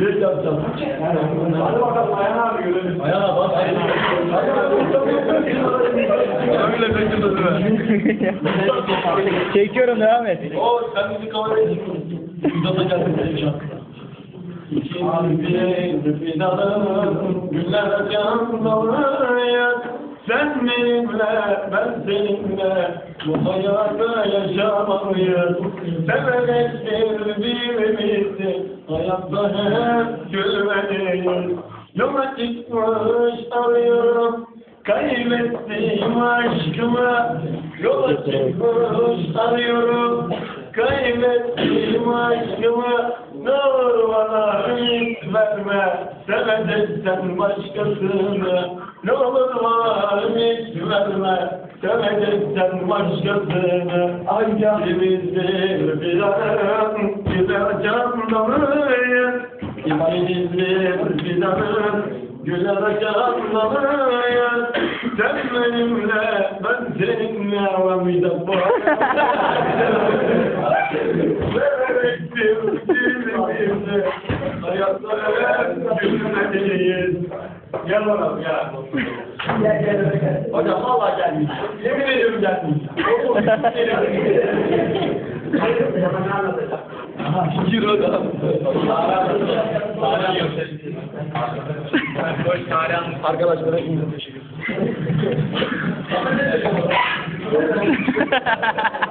Bir yapacağım. Hadi bakalım ayağına abi görelim. Ayağına bak. Öyle kaçırdı değil mi? Çekiyorum devam et. O sen bizi kameraya uzatacaksın şu an. İkimiz fidanım, güller canlanır. Sen benimle, ben seninle bu hayata yaşamalıyız. Severek birbirimizi, hayatta hep gülmeliyiz. Yola çıkmış arıyorum, kaybettiğim aşkımı. Yola çıkmış arıyorum, kaybettiğim aşkımı. Ne olur bana ümit verme, seveceksen başkasını. Ne olur bana verme, seveceksen başkasını. İkimizdir bir arım, güzel canlanır. İkimizdir bir arım, güzel canlanır. Sen benimle, ben seninle ve müdafaa. Severek birbirimizi, hayatta hep gülmeliyiz. Gel bakalım gel. Gel gel gel. Hocam valla gelmiş. Yemin ediyorum gelmiş. Gir hocam. Arkadaşlara şimdi teşekkür ederim.